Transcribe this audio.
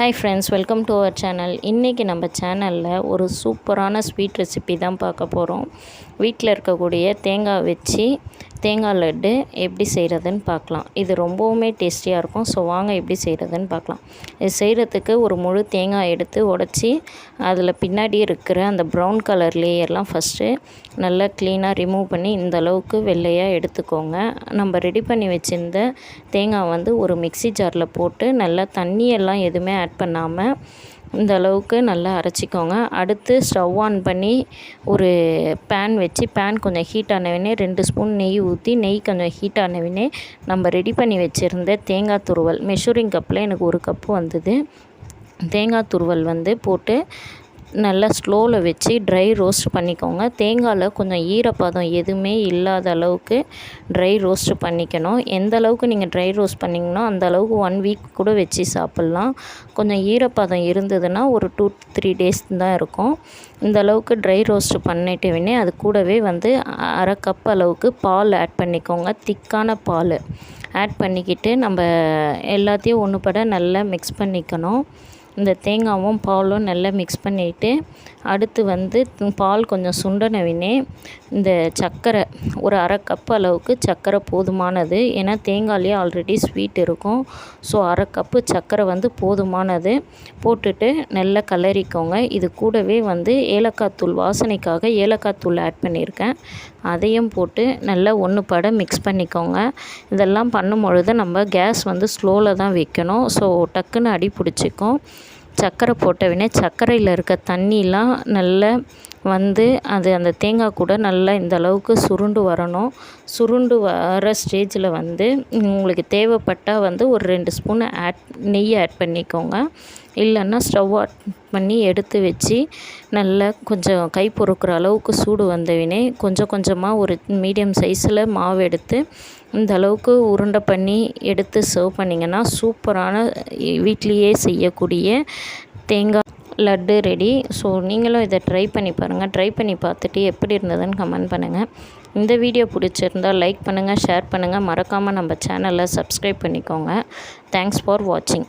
Hi friends welcome to our channel இன்றைக்கி நம்ம சேனலில் ஒரு சூப்பரான ஸ்வீட் ரெசிபி தான் பார்க்க போகிறோம் வீட்டில் இருக்கக்கூடிய தேங்காய் வச்சு தேங்காய் லட்டு எப்படி செய்கிறதுன்னு பார்க்கலாம். இது ரொம்பவுமே டேஸ்டியாக இருக்கும். ஸோ வாங்க எப்படி செய்கிறதுன்னு பார்க்கலாம். இது செய்கிறதுக்கு ஒரு முழு தேங்காய் எடுத்து உடச்சி அதில் பின்னாடி இருக்கிற அந்த ப்ரௌன் கலர் லேயர்லாம் ஃபஸ்ட்டு நல்லா க்ளீனாக ரிமூவ் பண்ணி இந்த அளவுக்கு வெள்ளையாக எடுத்துக்கோங்க. நம்ம ரெடி பண்ணி வச்சுருந்த தேங்காய் வந்து ஒரு மிக்ஸி ஜாரில் போட்டு நல்லா தண்ணியெல்லாம் எதுவுமே ஆட் பண்ணாமல் இந்த அளவுக்கு நல்லா அரைச்சிக்கோங்க. அடுத்து ஸ்டவ் ஆன் பண்ணி ஒரு பேன் வச்சு பேன் கொஞ்சம் ஹீட் ஆனவினே ரெண்டு ஸ்பூன் நெய் ஊற்றி நெய் கொஞ்சம் ஹீட் ஆனவினே நம்ம ரெடி பண்ணி வச்சுருந்த தேங்காய் துருவல் மெஷூரிங் கப்பில் எனக்கு ஒரு கப்பு வந்தது. தேங்காய் துருவல் வந்து போட்டு நல்லா ஸ்லோவில் வச்சு ட்ரை ரோஸ்ட் பண்ணிக்கோங்க. தேங்காயில் கொஞ்சம் ஈரப்பதம் எதுவுமே இல்லாத அளவுக்கு ட்ரை ரோஸ்ட் பண்ணிக்கணும். எந்த அளவுக்கு நீங்கள் ட்ரை ரோஸ்ட் பண்ணிங்கன்னா அந்த அளவுக்கு ஒன் வீக் கூட வச்சு சாப்பிட்லாம். கொஞ்சம் ஈரப்பதம் இருந்ததுன்னா ஒரு டூ த்ரீ டேஸ் தான் இருக்கும். இந்த அளவுக்கு ட்ரை ரோஸ்ட் பண்ணிட்டு அது கூடவே வந்து அரை கப் அளவுக்கு பால் ஆட் பண்ணிக்கோங்க. திக்கான பால் ஆட் பண்ணிக்கிட்டு நம்ம எல்லாத்தையும் ஒன்று பட நல்லா மிக்ஸ் பண்ணிக்கணும். இந்த தேங்காவும் பாலும் நல்லா மிக்ஸ் பண்ணிவிட்டு அடுத்து வந்து பால் கொஞ்சம் சுண்டனவினே இந்த சர்க்கரை ஒரு அரை கப் அளவுக்கு சர்க்கரை போதுமானது. ஏன்னா தேங்காயிலே ஆல்ரெடி ஸ்வீட் இருக்கும். ஸோ அரை கப்பு சர்க்கரை வந்து போதுமானது. போட்டுட்டு நல்லா கலரிக்கோங்க இது கூடவே வந்து ஏலக்காய் தூள் வாசனைக்காக ஏலக்காய் தூள் ஆட் பண்ணியிருக்கேன். அதையும் போட்டு நல்லா ஒன்று பட மிக்ஸ் பண்ணிக்கோங்க. இதெல்லாம் பண்ணும் பொழுது நம்ம கேஸ் வந்து ஸ்லோவில் தான் வைக்கணும். ஸோ டக்குன்னு அடி பிடிச்சிக்கும். சர்க்கரை போட்டவுடனே சர்க்கரையில் இருக்க தண்ணிலாம் நல்ல வந்து அது அந்த தேங்காய் கூட நல்லா இந்த அளவுக்கு சுருண்டு வரணும். சுருண்டு வர ஸ்டேஜில் வந்து உங்களுக்கு தேவைப்பட்டால் வந்து ஒரு ரெண்டு ஸ்பூன் ஆட் நெய் ஆட் பண்ணிக்கோங்க. இல்லைன்னா ஸ்டவ் ஆட் பண்ணி எடுத்து வச்சு நல்லா கொஞ்சம் கை பொறுக்கிற அளவுக்கு சூடு வந்தவினே கொஞ்சம் கொஞ்சமாக ஒரு மீடியம் சைஸில் மாவு எடுத்து இந்த அளவுக்கு உருண்டை பண்ணி எடுத்து சர்வ் பண்ணிங்கன்னா சூப்பரான வீட்லேயே செய்யக்கூடிய தேங்காய் லட்டு ரெடி. ஸோ நீங்களும் இதை ட்ரை பண்ணி பாருங்கள் ட்ரை பண்ணி பார்த்துட்டு எப்படி இருந்ததுன்னு கமெண்ட் பண்ணுங்கள் இந்த வீடியோ பிடிச்சிருந்தால் லைக் பண்ணுங்கள் ஷேர் பண்ணுங்கள் மறக்காமல் நம்ம சேனலை சப்ஸ்கிரைப் பண்ணிக்கோங்க. தேங்க்ஸ் ஃபார் வாட்சிங்